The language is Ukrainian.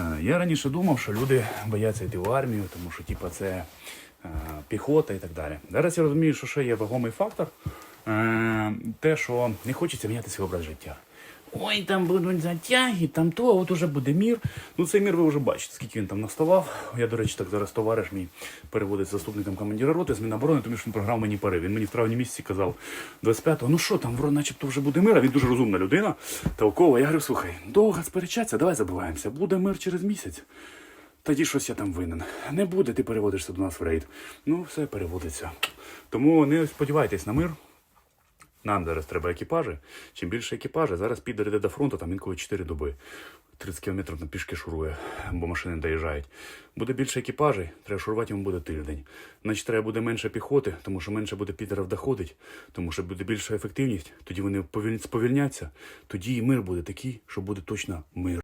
Е, Я раніше думав, що люди бояться йти в армію, тому що типу, це е, піхота і так далі. Зараз я розумію, що ще є вагомий фактор. Е, Те, що не хочеться міняти свій образ життя. Ой, там будуть затяги, там то, а от уже буде мір. Ну цей мір ви вже бачите, скільки він там наставав. Я, до речі, так зараз товариш мій переводить заступником командира роти з Міноборони, тому що він програв мені пари. Він мені в травні місяці казав 25-го, ну що там, вроде начебто вже буде мир, а він дуже розумна людина, толкова. Я говорю, слухай, довго сперечатися, давай забуваємося. Буде мир через місяць. Тоді щось я там винен. Не буде, ти переводишся до нас в рейд. Ну, все переводиться. Тому не сподівайтесь на мир. Нам зараз треба екіпажі. Чим більше екіпажі, зараз піде до фронту, там інколи 4 доби. 30 кілометрів на пішки шурує, бо машини доїжджають. Буде більше екіпажей, треба шурувати йому буде тиждень. Значить, треба буде менше піхоти, тому що менше буде підерів доходить, тому що буде більша ефективність, тоді вони повіль- сповільняться, тоді і мир буде такий, що буде точно мир.